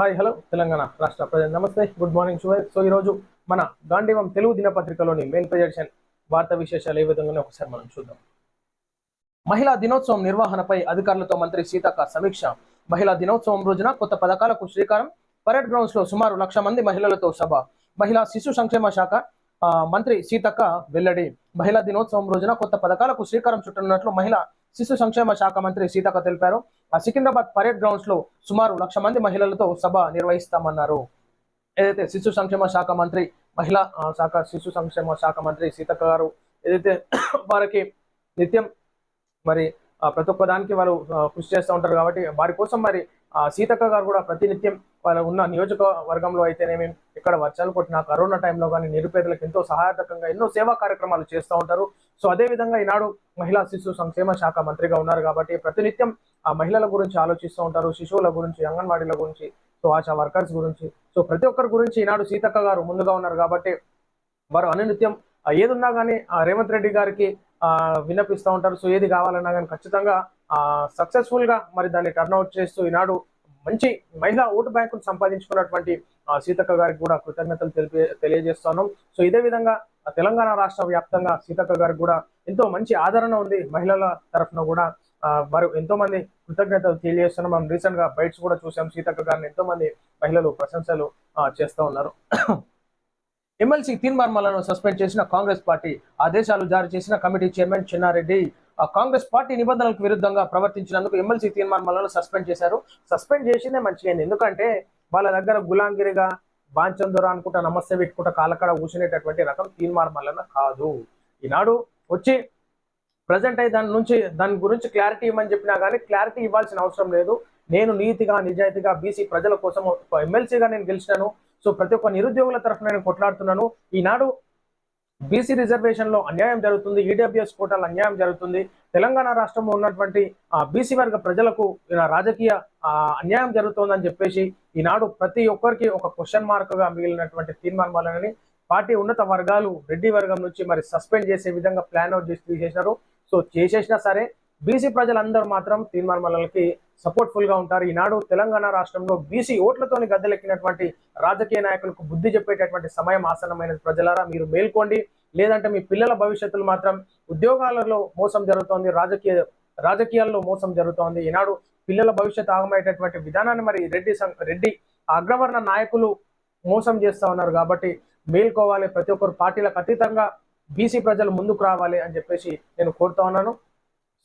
Hi hello Telangana రాష్ట్ర ప్రజలు. నమస్తే గుడ్ మార్నింగ్ శుభ సో ఈరోజు మన గాంధీవం తెలుగు దినపత్రికలోని మెయిన్ ప్రజెక్షన్ వార్తా విశేషాలు ఏ విధంగానే ఒకసారి మనం చూద్దాం. మహిళా దినోత్సవం నిర్వహణపై అధికారులతో మంత్రి సీతక్క సమీక్ష. మహిళా దినోత్సవం రోజున కొత్త పథకాలకు శ్రీకారం. పరేడ్ గ్రౌండ్స్లో సుమారు లక్ష మంది మహిళలతో సభ. మహిళా శిశు సంక్షేమ శాఖ మంత్రి సీతక్క వెల్లడి. మహిళా దినోత్సవం రోజున కొత్త పథకాలకు శ్రీకారం చుట్టనున్నట్లు మహిళా శిశు సంక్షేమ శాఖ మంత్రి సీతక్క తెలిపారు. ఆ సికింద్రాబాద్ పరేడ్ గ్రౌండ్స్లో సుమారు లక్ష మంది మహిళలతో సభ నిర్వహిస్తామన్నారు. ఏదైతే శిశు సంక్షేమ శాఖ మంత్రి మహిళా శాఖ శిశు సంక్షేమ శాఖ మంత్రి సీతక్క గారు ఏదైతే వారికి నిత్యం మరి ప్రతి ఒక్క దానికి వారు కృషి చేస్తూ ఉంటారు కాబట్టి వారి కోసం మరి ఆ, సీతక్క గారు కూడా ప్రతినిత్యం వాళ్ళ ఉన్న నియోజకవర్గంలో అయితేనేమి ఇక్కడ వర్షాలు కొట్టిన కరోనా టైంలో కానీ నిరుపేదలకు ఎంతో సహాయకరంగా ఎన్నో సేవా కార్యక్రమాలు చేస్తూ ఉంటారు. సో అదే విధంగా ఈనాడు మహిళా శిశు సంక్షేమ శాఖ మంత్రిగా ఉన్నారు కాబట్టి ప్రతినిత్యం ఆ మహిళల గురించి ఆలోచిస్తూ ఉంటారు శిశువుల గురించి అంగన్వాడీల గురించి సో ఆశా వర్కర్స్ గురించి. సో ప్రతి ఒక్కరి గురించి ఈనాడు సీతక్క గారు ముందుగా ఉన్నారు కాబట్టి వారు అనునిత్యం ఏదున్నా కానీ రేవంత్ రెడ్డి గారికి విన్నపిస్తూ ఉంటారు. సో ఏది కావాలన్నా కానీ ఖచ్చితంగా సక్సెస్ఫుల్గా మరి దాన్ని టర్న్అవుట్ చేస్తూ ఈనాడు మంచి మహిళా ఓటు బ్యాంకును సంపాదించుకున్నటువంటి సీతక్క గారికి కూడా కృతజ్ఞతలు తెలిపే తెలియజేస్తున్నాం సో ఇదే విధంగా తెలంగాణ రాష్ట్ర వ్యాప్తంగా సీతక్క గారికి కూడా ఎంతో మంచి ఆదరణ ఉంది. మహిళల తరఫున కూడా ఆ, వారు ఎంతో మంది కృతజ్ఞతలు తెలియజేస్తున్నాం. మనం రీసెంట్గా బైట్స్ కూడా చూసాం. సీతక్క గారిని ఎంతో మంది మహిళలు ప్రశంసలు చేస్తూ ఉన్నారు. ఎమ్మెల్సీ తీర్మార్మలను సస్పెండ్ చేసిన కాంగ్రెస్ పార్టీ ఆదేశాలు జారీ చేసిన committee chairman Chinnareddy Congress party నిబంధనలకు విరుద్ధంగా ప్రవర్తించినందుకు ఎమ్మెల్సీ తీర్మానం సస్పెండ్ చేశారు. సస్పెండ్ చేసిందే మంచిగా ఎందుకంటే వాళ్ళ దగ్గర గులాంగిరిగా బాంచందొర అనుకుంటా నమస్తే పెట్టుకుంటా కాలకడ కూర్చునేటటువంటి రకం తీర్మానం కాదు. ఈనాడు వచ్చి ప్రజెంట్ అయి దాని నుంచి దాని గురించి క్లారిటీ ఇవ్వమని చెప్పినా కానీ క్లారిటీ ఇవ్వాల్సిన అవసరం లేదు. నేను నీతిగా నిజాయితీగా బీసీ ప్రజల కోసం ఎమ్మెల్సీగా నేను గెలిచినాను. సో ప్రతి ఒక్క నిరుద్యోగుల తరఫున నేను కొట్లాడుతున్నాను. ఈనాడు బీసీ రిజర్వేషన్లో అన్యాయం జరుగుతుంది ఈడబ్ల్యూఎస్ కోటాలు అన్యాయం జరుగుతుంది. తెలంగాణ రాష్ట్రంలో ఉన్నటువంటి బీసీ వర్గ ప్రజలకు రాజకీయ అన్యాయం జరుగుతోందని చెప్పేసి ఈనాడు ప్రతి ఒక్కరికి ఒక క్వశ్చన్ మార్క్గా మిగిలినటువంటి తీర్మానాలని పార్టీ ఉన్నత వర్గాలు రెడ్డి వర్గం నుంచి మరి సస్పెండ్ చేసే విధంగా ప్లాన్ అవుట్ చేసి తీసేసినారు. సో చేసేసినా సరే బీసీ ప్రజలందరూ మాత్రం తీర్మానాలకి సపోర్ట్ సపోర్ట్ఫుల్గా ఉంటారు. ఈనాడు తెలంగాణ రాష్ట్రంలో బీసీ ఓట్లతోని గద్దెలెక్కినటువంటి రాజకీయ నాయకులకు బుద్ధి చెప్పేటటువంటి సమయం ఆసన్నమైన ప్రజలారా మీరు మేల్కోండి. లేదంటే మీ పిల్లల భవిష్యత్తులు మాత్రం ఉద్యోగాలలో మోసం జరుగుతోంది రాజకీయ రాజకీయాల్లో మోసం జరుగుతోంది. ఈనాడు పిల్లల భవిష్యత్తు ఆగమయ్యేటటువంటి విధానాన్ని మరి రెడ్డి రెడ్డి అగ్రవర్ణ నాయకులు మోసం చేస్తూ ఉన్నారు కాబట్టి మేల్కోవాలి. ప్రతి ఒక్కరు పార్టీలకు అతీతంగా బీసీ ప్రజలు ముందుకు రావాలి అని చెప్పేసి నేను కోరుతా ఉన్నాను.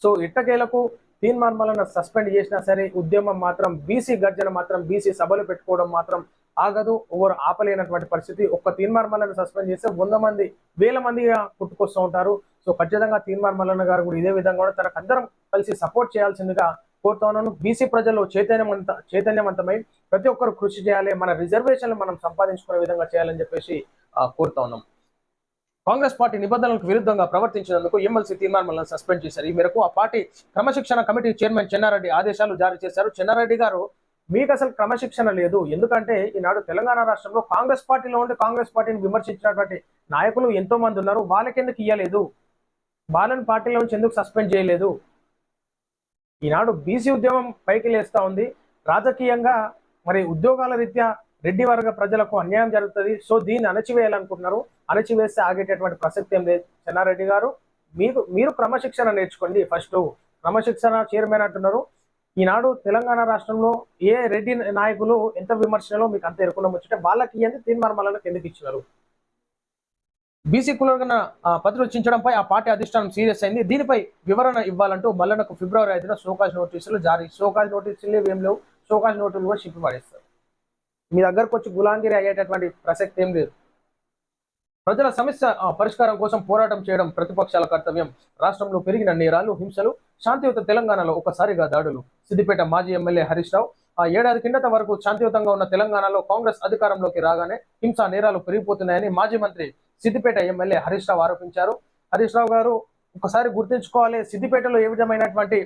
సో ఇట్టకేలకు తీర్మానాలను సస్పెండ్ చేసినా సరే ఉద్యమం మాత్రం బీసీ గర్జన మాత్రం బీసీ సభలు పెట్టుకోవడం మాత్రం ఆగదు ఎవరు ఆపలేనటువంటి పరిస్థితి. ఒక్క తీర్మానాలను సస్పెండ్ చేస్తే వంద మంది వేల మందిగా పుట్టుకొస్తూ ఉంటారు. సో ఖచ్చితంగా తీర్మాన గారు కూడా ఇదే విధంగా కూడా తనకు అందరం కలిసి సపోర్ట్ చేయాల్సిందిగా కోరుతున్నాను బీసీ ప్రజల్లో చైతన్యవంత చైతన్యవంతమై ప్రతి ఒక్కరు కృషి చేయాలి మన రిజర్వేషన్లు మనం సంపాదించుకునే విధంగా చేయాలని చెప్పేసి కోరుతా ఉన్నాం. కాంగ్రెస్ పార్టీ నిబంధనలకు విరుద్ధంగా ప్రవర్తించినందుకు ఎమ్మెల్సీ తీర్మానాలను సస్పెండ్ చేశారు. ఈ మేరకు ఆ పార్టీ క్రమశిక్షణ కమిటీ చైర్మన్ చెన్నారెడ్డి ఆదేశాలు జారీ చేశారు. చెన్నారెడ్డి గారు మీకు అసలు క్రమశిక్షణ లేదు. ఎందుకంటే ఈనాడు తెలంగాణ రాష్ట్రంలో కాంగ్రెస్ పార్టీలో ఉండి కాంగ్రెస్ పార్టీని విమర్శించినటువంటి నాయకులు ఎంతో మంది ఉన్నారు. వాళ్ళకెందుకు ఇయ్యలేదు? వాళ్ళని పార్టీలో నుంచి ఎందుకు సస్పెండ్ చేయలేదు? ఈనాడు బీసీ ఉద్యమం పైకి లేస్తా ఉంది. రాజకీయంగా మరి ఉద్యోగాల రీత్యా రెడ్డి వర్గ ప్రజలకు అన్యాయం జరుగుతుంది. సో దీన్ని అణచివేయాలనుకుంటున్నారు. అణచివేస్తే ఆగేటటువంటి ప్రసక్తి ఏం లేదు. చెన్నారెడ్డి గారు మీకు మీరు క్రమశిక్షణ నేర్చుకోండి ఫస్ట్. క్రమశిక్షణ చైర్మన్ అంటున్నారు. ఈనాడు తెలంగాణ రాష్ట్రంలో ఏ రెడ్డి నాయకులు ఎంత విమర్శనలో మీకు అంత ఎరుకుండా వచ్చింటే వాళ్ళకి ఇవన్నీ తీర్మానాలను ఎందుకు ఇచ్చినారు. బీసీ కులగన పత్రిక రచించడంపై ఆ పార్టీ అధిష్టానం సీరియస్ అయింది. దీనిపై వివరణ ఇవ్వాలంటూ మల్లనకు ఫిబ్రవరి ఐదున సోకాజ్ నోటీసులు జారీ. సోకాజ్ నోటీసులు ఏం లేవు. సోకాజ్ నోటీసులు కూడా షిప్ పడేస్తారు మీ దగ్గరకు వచ్చి గులాంగిరి అయ్యేటటువంటి ప్రసక్తి ఏం లేదు. ప్రజల సమస్య పరిష్కారం కోసం పోరాటం చేయడం ప్రతిపక్షాల కర్తవ్యం. రాష్ట్రంలో పెరిగిన నేరాలు హింసలు శాంతియుత తెలంగాణలో ఒకసారిగా దాడులు. సిద్దిపేట మాజీ ఎమ్మెల్యే హరీష్ రావు ఆ ఏడాది కిందట వరకు శాంతియుతంగా ఉన్న తెలంగాణలో కాంగ్రెస్ అధికారంలోకి రాగానే హింసా నేరాలు పెరిగిపోతున్నాయని మాజీ మంత్రి సిద్దిపేట ఎమ్మెల్యే హరీష్ రావు ఆరోపించారు. హరీష్ రావు గారు ఒకసారి గుర్తుంచుకోవాలి సిద్దిపేటలో ఏ విధమైనటువంటి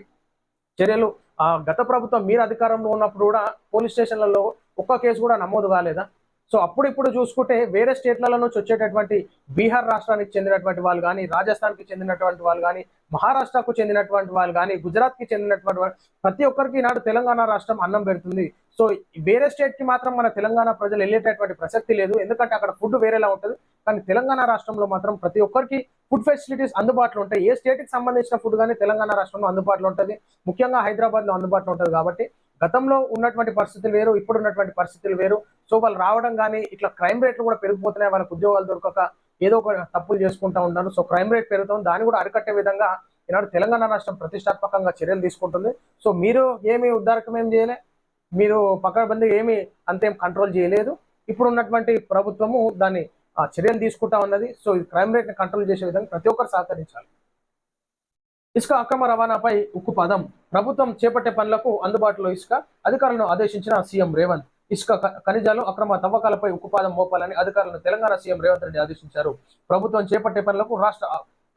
చర్యలు ఆ గత ప్రభుత్వం మీరు అధికారంలో ఉన్నప్పుడు కూడా పోలీస్ స్టేషన్లలో ఒక్క కేసు కూడా నమోదు కాలేదా? సో అప్పుడు ఇప్పుడు చూసుకుంటే వేరే స్టేట్లలో నుంచి వచ్చేటటువంటి బీహార్ రాష్ట్రానికి చెందినటువంటి వాళ్ళు కానీ రాజస్థాన్కి చెందినటువంటి వాళ్ళు కానీ మహారాష్ట్రకు చెందినటువంటి వాళ్ళు కానీ గుజరాత్కి చెందినటువంటి వాళ్ళు ప్రతి ఒక్కరికి ఈనాడు తెలంగాణ రాష్ట్రం అన్నం పెడుతుంది. సో వేరే స్టేట్కి మాత్రం మన తెలంగాణ ప్రజలు వెళ్ళేటటువంటి ప్రసక్తి లేదు. ఎందుకంటే అక్కడ ఫుడ్ వేరేలా ఉంటుంది. కానీ తెలంగాణ రాష్ట్రంలో మాత్రం ప్రతి ఒక్కరికి ఫుడ్ ఫెసిలిటీస్ అందుబాటులో ఉంటాయి. ఏ స్టేట్కి సంబంధించిన ఫుడ్ కానీ తెలంగాణ రాష్ట్రంలో అందుబాటులో ఉంటుంది. ముఖ్యంగా హైదరాబాద్లో అందుబాటులో ఉంటుంది కాబట్టి గతంలో ఉన్నటువంటి పరిస్థితులు వేరు ఇప్పుడు ఉన్నటువంటి పరిస్థితులు వేరు. సో వాళ్ళు రావడం కానీ ఇట్లా క్రైమ్ రేట్లు కూడా పెరిగిపోతున్నాయి. వాళ్ళకి ఉద్యోగాలు దొరకక ఏదో ఒక తప్పులు చేసుకుంటా ఉన్నారు. సో క్రైమ్ రేట్ పెరుగుతుంది దాన్ని కూడా అరికట్టే విధంగా ఈనాడు తెలంగాణ రాష్ట్రం ప్రతిష్టాత్మకంగా చర్యలు తీసుకుంటుంది. సో మీరు ఏమి ఉద్దారకం ఏం చేయలే. మీరు పక్కబంది ఏమి అంతేం కంట్రోల్ చేయలేదు. ఇప్పుడు ఉన్నటువంటి ప్రభుత్వము దాన్ని ఆ, చర్యలు తీసుకుంటా ఉన్నది. సో ఈ క్రైమ్ రేట్ని కంట్రోల్ చేసే విధంగా ప్రతి ఒక్కరు సహకరించాలి. ఇసుక అక్రమ రవాణాపై ఉక్కు పదం. ప్రభుత్వం చేపట్టే పనులకు అందుబాటులో ఇసుక అధికారులను ఆదేశించిన సీఎం రేవంత్. ఇసుక ఖనిజాలు అక్రమ తవ్వకాలపై ఉక్కుపాదం మోపాలని అధికారులను తెలంగాణ సీఎం రేవంత్ రెడ్డి ఆదేశించారు. ప్రభుత్వం చేపట్టే పనులకు రాష్ట్ర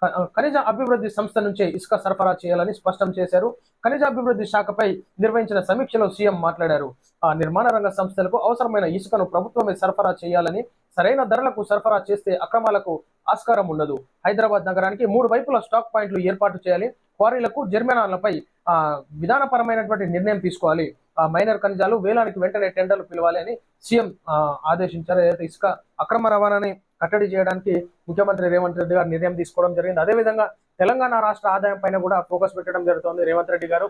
ఖనిజ అభివృద్ధి సంస్థ నుంచే ఇసుక సరఫరా చేయాలని స్పష్టం చేశారు. ఖనిజ అభివృద్ధి శాఖపై నిర్వహించిన సమీక్షలో సీఎం మాట్లాడారు. ఆ నిర్మాణ రంగ సంస్థలకు అవసరమైన ఇసుకను ప్రభుత్వమే సరఫరా చేయాలని సరైన ధరలకు సరఫరా చేస్తే అక్రమాలకు ఆస్కారం ఉండదు. హైదరాబాద్ నగరానికి మూడు వైపుల స్టాక్ పాయింట్లు ఏర్పాటు చేయాలి. క్వారీలకు జరిమానాలపై ఆ, విధానపరమైనటువంటి నిర్ణయం తీసుకోవాలి. మైనర్ ఖనిజాలు వేలానికి వెంటనే టెండర్లు పిలవాలి అని సీఎం ఆదేశించారు. ఏదైతే ఇసుక అక్రమ రవాణాని కట్టడి చేయడానికి ముఖ్యమంత్రి రేవంత్ రెడ్డి గారు నిర్ణయం తీసుకోవడం జరిగింది. అదేవిధంగా తెలంగాణ రాష్ట్ర ఆదాయం పైన కూడా ఫోకస్ పెట్టడం జరుగుతుంది రేవంత్ రెడ్డి గారు.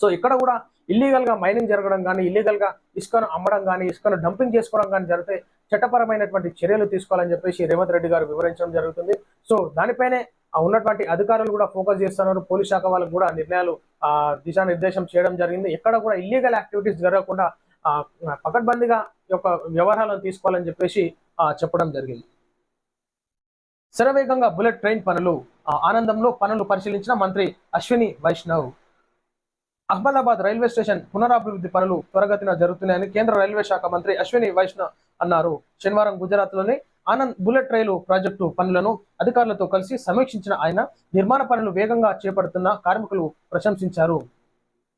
సో ఇక్కడ కూడా ఇల్లీగల్గా మైనింగ్ జరగడం కానీ ఇల్లీగల్గా ఇసుకను అమ్మడం కానీ ఇసుకను డంపింగ్ చేసుకోవడం కానీ జరిగితే చట్టపరమైనటువంటి చర్యలు తీసుకోవాలని చెప్పేసి రేవంత్ రెడ్డి గారు వివరించడం జరుగుతుంది. సో దానిపైనే ఉన్నటువంటి అధికారులు కూడా ఫోకస్ చేస్తున్నారు. పోలీస్ శాఖ వాళ్ళకు కూడా నిర్ణయాలు ఆ దిశానిర్దేశం చేయడం జరిగింది. ఎక్కడ కూడా ఇల్లీగల్ యాక్టివిటీస్ జరగకుండా పకడ్బందీగా యొక్క వ్యవహారాలను తీసుకోవాలని చెప్పేసి చెప్పడం జరిగింది. శరవేగంగా బుల్లెట్ ట్రైన్ పనులు ఆనందంలో పనులు పరిశీలించిన మంత్రి అశ్విని వైష్ణవ్. అహ్మదాబాద్ రైల్వే స్టేషన్ పునరాభివృద్ధి పనులు త్వరగతిన జరుగుతున్నాయని కేంద్ర రైల్వే శాఖ మంత్రి అశ్విని వైష్ణవ్ అన్నారు. శనివారం గుజరాత్లోని ఆనంద్ బుల్లెట్ రైలు ప్రాజెక్టు పనులను అధికారులతో కలిసి సమీక్షించిన ఆయన నిర్మాణ పనులు వేగంగా చేపడుతున్న కార్మికులు ప్రశంసించారు.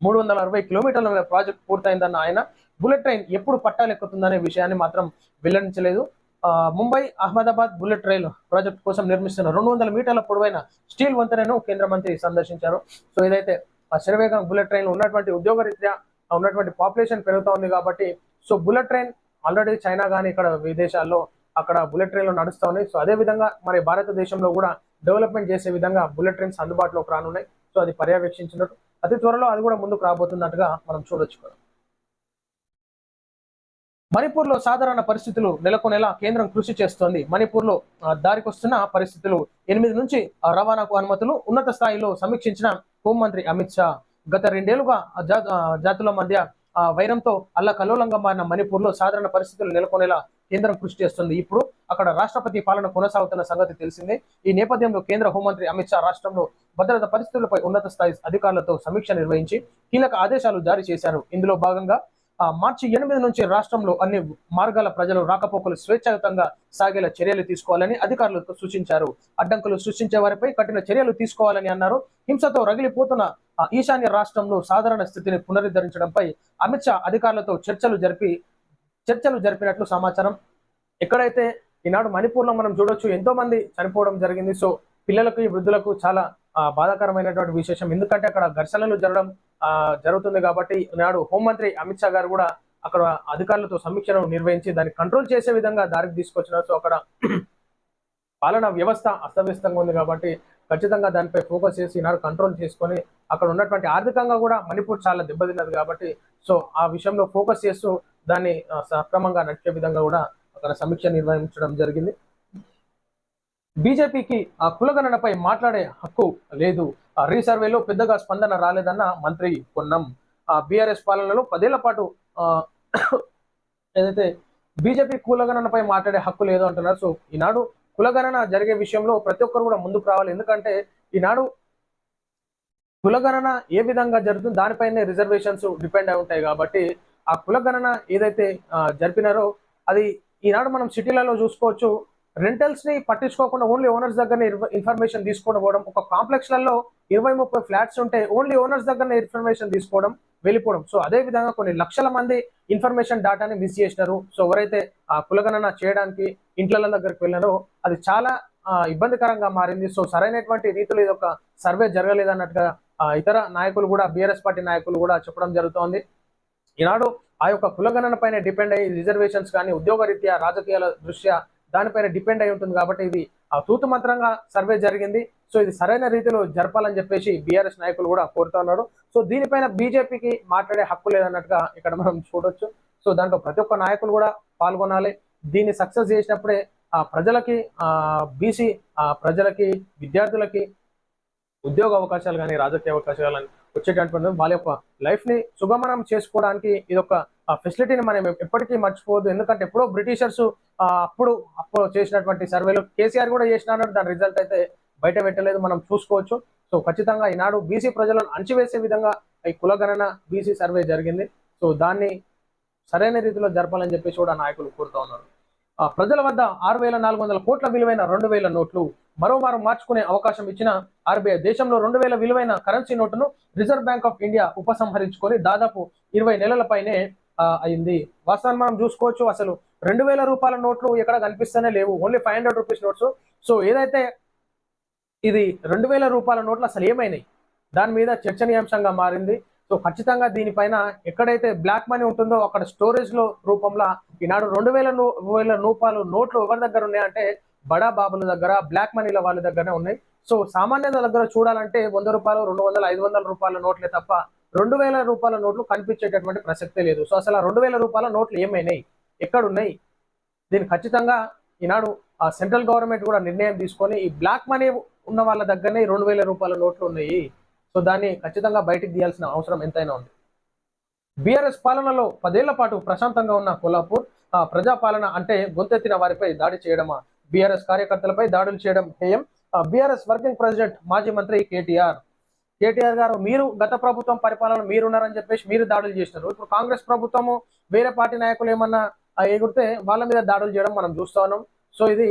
మూడు వందల అరవై కిలోమీటర్ల ప్రాజెక్ట్ పూర్తయిందన్న ఆయన బుల్లెట్ ట్రైన్ ఎప్పుడు పట్టాలెక్కుతుందనే విషయాన్ని మాత్రం వెల్లడించలేదు. ముంబై అహ్మదాబాద్ బుల్లెట్ రైలు ప్రాజెక్ట్ కోసం నిర్మిస్తున్న రెండు వందల మీటర్ల పొడవైన స్టీల్ వంతెనను కేంద్ర మంత్రి సందర్శించారు. సో ఏదైతే ఆ శరవేగం బుల్లెట్ ట్రైన్ ఉన్నటువంటి ఉద్యోగరీత్యా ఉన్నటువంటి పాపులేషన్ పెరుగుతూ ఉంది కాబట్టి so bullet train already China కానీ ఇక్కడ విదేశాల్లో అక్కడ బుల్లెట్ ట్రైన్లు నడుస్తూ ఉన్నాయి. సో అదే విధంగా మరి భారతదేశంలో కూడా డెవలప్మెంట్ చేసే విధంగా బుల్లెట్ ట్రైన్స్ అందుబాటులోకి రానున్నాయి. సో అది పర్యవేక్షించినట్టు అతి త్వరలో అది కూడా ముందుకు రాబోతున్నట్టుగా మనం చూడొచ్చు కూడా మణిపూర్లో సాధారణ పరిస్థితులు నెలకొనేలా కేంద్రం కృషి చేస్తోంది. మణిపూర్లో ఆ, దారికొస్తున్న పరిస్థితులు ఎనిమిది నుంచి రవాణాకు అనుమతులు ఉన్నత స్థాయిలో సమీక్షించిన హోంమంత్రి అమిత్ షా. గత రెండేళ్ళుగా జాతుల మధ్య ఆ, వైరంతో అల్లకల్లోలంగా మారిన మణిపూర్లో సాధారణ పరిస్థితులు నెలకొనేలా కేంద్రం కృషి చేస్తుంది. ఇప్పుడు అక్కడ రాష్ట్రపతి పాలన కొనసాగుతున్న సంగతి తెలిసిందే. ఈ నేపథ్యంలో కేంద్ర హోంమంత్రి అమిత్ షా రాష్ట్రంలో భద్రత పరిస్థితులపై ఉన్నత స్థాయి అధికారులతో సమీక్ష నిర్వహించి కీలక ఆదేశాలు జారీ చేశారు. ఇందులో భాగంగా మార్చి ఎనిమిది నుంచి రాష్ట్రంలో అన్ని మార్గాల ప్రజలు రాకపోకలు స్వేచ్ఛాయుతంగా సాగేలా చర్యలు తీసుకోవాలని అధికారులకు సూచించారు. అడ్డంకులు సృష్టించే వారిపై కఠిన చర్యలు తీసుకోవాలని అన్నారు. హింసతో రగిలిపోతున్న ఈశాన్య రాష్ట్రంలో సాధారణ స్థితిని పునరుద్ధరించడంపై అమిత్ షా అధికారులతో చర్చలు జరిపి చర్చలు జరిపినట్లు సమాచారం. ఎక్కడైతే ఈనాడు మణిపూర్లో మనం చూడొచ్చు ఎంతో మంది చనిపోవడం జరిగింది. సో పిల్లలకు వృద్ధులకు చాలా బాధాకరమైనటువంటి విశేషం. ఎందుకంటే అక్కడ ఘర్షణలు జరగడం ఆ, జరుగుతుంది కాబట్టి ఈనాడు హోంమంత్రి అమిత్ షా గారు కూడా అక్కడ అధికారులతో సమీక్షను నిర్వహించి దాన్ని కంట్రోల్ చేసే విధంగా దారికి తీసుకొచ్చినారు. సో అక్కడ పాలన వ్యవస్థ అస్తవ్యస్తంగా ఉంది కాబట్టి ఖచ్చితంగా దానిపై ఫోకస్ చేసి ఈనాడు కంట్రోల్ చేసుకొని అక్కడ ఉన్నటువంటి ఆర్థికంగా కూడా మణిపూర్ చాలా దెబ్బతిన్నది కాబట్టి సో ఆ విషయంలో ఫోకస్ చేస్తూ దాన్ని సక్రమంగా నడిచే విధంగా కూడా అక్కడ సమీక్ష నిర్వహించడం జరిగింది. బీజేపీకి ఆ కులగణనపై మాట్లాడే హక్కు లేదు. ఆ రీసర్వేలో పెద్దగా స్పందన రాలేదన్న మంత్రి పొన్నం. ఆ బీఆర్ఎస్ పాలనలో పదేళ్ళ పాటు ఏదైతే బీజేపీ కులగణనపై మాట్లాడే హక్కు లేదు అంటున్నారు. సో ఈనాడు కులగణన జరిగే విషయంలో ప్రతి ఒక్కరు కూడా ముందుకు రావాలి. ఎందుకంటే ఈనాడు కులగణన ఏ విధంగా జరుగుతుంది దానిపైనే రిజర్వేషన్స్ డిపెండ్ అయి ఉంటాయి కాబట్టి ఆ కుల గణన ఏదైతే జరిపినారో అది ఈనాడు మనం సిటీలలో చూసుకోవచ్చు. రెంటల్స్ని పట్టించుకోకుండా ఓన్లీ ఓనర్స్ దగ్గర ఇన్ఫర్మేషన్ తీసుకోవడం పోవడం ఒక కాంప్లెక్స్లలో ఇరవై ముప్పై ఫ్లాట్స్ ఉంటే ఓన్లీ ఓనర్స్ దగ్గర ఇన్ఫర్మేషన్ తీసుకోవడం వెళ్ళిపోవడం. సో అదే విధంగా కొన్ని లక్షల మంది ఇన్ఫర్మేషన్ డేటాని మిస్ చేసినారు. సో ఎవరైతే ఆ కులగణన చేయడానికి ఇంట్ల దగ్గరికి వెళ్ళారో అది చాలా ఇబ్బందికరంగా మారింది. సో సరైనటువంటి రీతిలో ఇది ఒక సర్వే జరగలేదు అన్నట్టుగా ఇతర నాయకులు కూడా బీఆర్ఎస్ పార్టీ నాయకులు కూడా చెప్పడం జరుగుతోంది. ఈనాడు ఆ యొక్క కులగణన పైన డిపెండ్ అయ్యి రిజర్వేషన్స్ కానీ ఉద్యోగ రీత్యా రాజకీయాల దృష్ట్యా దానిపైన డిపెండ్ అయి ఉంటుంది కాబట్టి ఇది ఆ తూతు మంత్రంగా సర్వే జరిగింది. సో ఇది సరైన రీతిలో జరపాలని చెప్పేసి బీఆర్ఎస్ నాయకులు కూడా కోరుతున్నారు సో దీనిపైన బీజేపీకి మాట్లాడే హక్కు లేదన్నట్టుగా ఇక్కడ మనం చూడొచ్చు. సో దాంట్లో ప్రతి ఒక్క నాయకులు కూడా పాల్గొనాలి. దీన్ని సక్సెస్ చేసినప్పుడే ఆ ప్రజలకి ఆ బీసీ ఆ ప్రజలకి విద్యార్థులకి ఉద్యోగ అవకాశాలు కానీ రాజకీయ అవకాశాలు కానీ వచ్చేటటువంటి వాళ్ళ యొక్క లైఫ్ని సుగమనం చేసుకోవడానికి ఇది ఒక ఫెసిలిటీని మనం ఎప్పటికీ మర్చిపోవద్దు. ఎందుకంటే ఎప్పుడో బ్రిటిషర్స్ అప్పుడు అప్పుడు చేసినటువంటి సర్వేలు కేసీఆర్ కూడా చేసినారు దాని రిజల్ట్ అయితే బయట పెట్టలేదు. మనం చూసుకోవచ్చు. సో ఖచ్చితంగా ఈనాడు బీసీ ప్రజలను అణచివేసే విధంగా ఈ కులగణన బీసీ సర్వే జరిగింది. సో దాన్ని సరైన రీతిలో జరపాలని చెప్పేసి కూడా నాయకులు కోరుతా ఉన్నారు. ఆ, ప్రజల వద్ద ఆరు వేల నాలుగు వందల కోట్ల విలువైన రెండు వేల నోట్లు మరోమారు మార్చుకునే అవకాశం ఇచ్చిన ఆర్బీఐ దేశంలో రెండు వేల విలువైన కరెన్సీ నోటును రిజర్వ్ బ్యాంక్ ఆఫ్ ఇండియా ఉపసంహరించుకొని దాదాపు ఇరవై నెలల పైనే అయింది. వాస్తవాన్ని మనం చూసుకోవచ్చు. అసలు రెండు వేల రూపాయల నోట్లు ఎక్కడ కనిపిస్తూనే లేవు. Only five hundred rupees notes. So ఏదైతే ఇది రెండు వేల రూపాయల నోట్లు అసలు ఏమైనాయి? దాని మీద చర్చనీయాంశంగా మారింది. సో ఖచ్చితంగా దీనిపైన ఎక్కడైతే బ్లాక్ మనీ ఉంటుందో అక్కడ స్టోరేజ్లో రూపంలో ఈనాడు రెండు వేల వేల రూపాయలు నోట్లు ఎవరి దగ్గర ఉన్నాయంటే బడా బాబుల దగ్గర బ్లాక్ మనీల వాళ్ళ దగ్గరనే ఉన్నాయి. సో సామాన్యుల దగ్గర చూడాలంటే వంద రూపాయలు రెండు వందల ఐదు వందల రూపాయల నోట్లే తప్ప రెండు వేల రూపాయల నోట్లు కనిపించేటటువంటి ప్రసక్తే లేదు. సో అసలు ఆ రెండు వేల రూపాయల నోట్లు ఏమైనాయి? ఎక్కడున్నాయి? దీన్ని ఖచ్చితంగా ఈనాడు ఆ సెంట్రల్ గవర్నమెంట్ కూడా నిర్ణయం తీసుకొని ఈ బ్లాక్ మనీ ఉన్న వాళ్ళ దగ్గరనే రెండు వేల రూపాయల నోట్లు ఉన్నాయి. సో దాన్ని ఖచ్చితంగా బయటికి తీయాల్సిన అవసరం ఎంతైనా ఉంది. బీఆర్ఎస్ పాలనలో పదేళ్ళ పాటు ప్రశాంతంగా ఉన్న కొల్లాపూర్ ఆ ప్రజాపాలన అంటే గొంతెత్తిన వారిపై దాడి చేయడమా? బీఆర్ఎస్ కార్యకర్తలపై దాడులు చేయడం హేయం. బీఆర్ఎస్ వర్కింగ్ ప్రెసిడెంట్ మాజీ మంత్రి కేటీఆర్. కేటీఆర్ గారు మీరు గత ప్రభుత్వం పరిపాలన మీరున్నారని చెప్పేసి మీరు దాడులు చేసినారు. ఇప్పుడు కాంగ్రెస్ ప్రభుత్వము వేరే పార్టీ నాయకులు ఏమన్నా ఆ, ఎగురితే వాళ్ళ మీద దాడులు చేయడం మనం చూస్తాను సో ఇది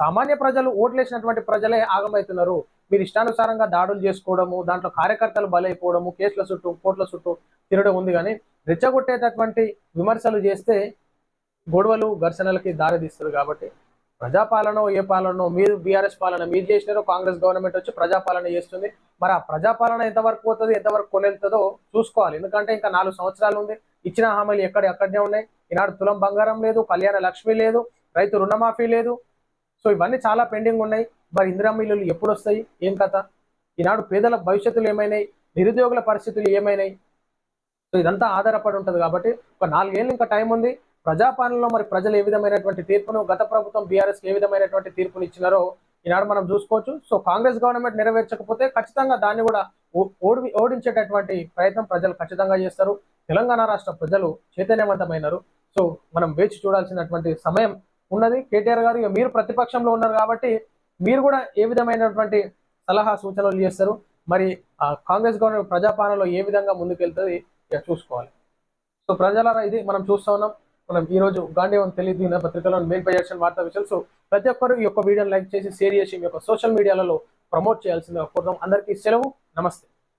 సామాన్య ప్రజలు ఓట్లేసినటువంటి ప్రజలే ఆగమవుతున్నారు మీరు ఇష్టానుసారంగా దాడులు చేసుకోవడము దాంట్లో కార్యకర్తలు బలైపోవడము కేసుల చుట్టూ కోట్ల చుట్టూ తిరగడం ఉంది కానీ రెచ్చగొట్టేటటువంటి విమర్శలు చేస్తే గొడవలు ఘర్షణలకి దారితీస్తుంది కాబట్టి ప్రజాపాలన ఏ పాలన మీరు బీఆర్ఎస్ పాలన మీరు చేసినారో కాంగ్రెస్ గవర్నమెంట్ వచ్చి ప్రజాపాలన చేస్తుంది. మరి ఆ ప్రజాపాలన ఎంతవరకు పోతుంది ఎంతవరకు కొనెళ్తుందో చూసుకోవాలి. ఎందుకంటే ఇంకా నాలుగు సంవత్సరాలు ఉంది. ఇచ్చిన హామీలు ఎక్కడ ఎక్కడనే ఉన్నాయి. ఈనాడు తులం బంగారం లేదు కళ్యాణ లక్ష్మి లేదు రైతు రుణమాఫీ లేదు. సో ఇవన్నీ చాలా పెండింగ్ ఉన్నాయి. మరి ఇందిరా మిల్లులు ఎప్పుడు వస్తాయి? ఏం కథ? ఈనాడు పేదల భవిష్యత్తులు ఏమైనాయి? నిరుద్యోగుల పరిస్థితులు ఏమైనాయి? సో ఇదంతా ఆధారపడి ఉంటుంది కాబట్టి ఒక నాలుగేళ్ళు ఇంకా టైం ఉంది. ప్రజాపాలనలో మరి ప్రజలు ఏ విధమైనటువంటి తీర్పును గత ప్రభుత్వం బీఆర్ఎస్ ఏ విధమైనటువంటి తీర్పును ఇచ్చినారో ఈనాడు మనం చూసుకోవచ్చు. సో కాంగ్రెస్ గవర్నమెంట్ నెరవేర్చకపోతే ఖచ్చితంగా దాన్ని కూడా ఓడి ఓడించేటటువంటి ప్రయత్నం ప్రజలు ఖచ్చితంగా చేస్తారు. తెలంగాణ రాష్ట్ర ప్రజలు చైతన్యవంతమైనారు. సో మనం వేచి చూడాల్సినటువంటి సమయం ఉన్నది. కేటీఆర్ గారు మీరు ప్రతిపక్షంలో ఉన్నారు కాబట్టి మీరు కూడా ఏ విధమైనటువంటి సలహా సూచనలు చేస్తారు? మరి ఆ కాంగ్రెస్ గవర్నమెంట్ ప్రజాపాలనలో ఏ విధంగా ముందుకెళ్తుంది? చూసుకోవాలి. సో ప్రజలారా ఇది మనం చూస్తా ఉన్నాం. మనం ఈ రోజు గాంధీవం తెలియదు పత్రికలో మెయిన్ ప్రజెక్షన్ వార్తా విషయాలు. సో ప్రతి ఒక్కరు ఈ యొక్క వీడియోని లైక్ చేసి షేర్ చేసి మీ యొక్క సోషల్ మీడియాలలో ప్రమోట్ చేయాల్సిందిగా కోరుతాం అందరికీ సెలవు. నమస్తే.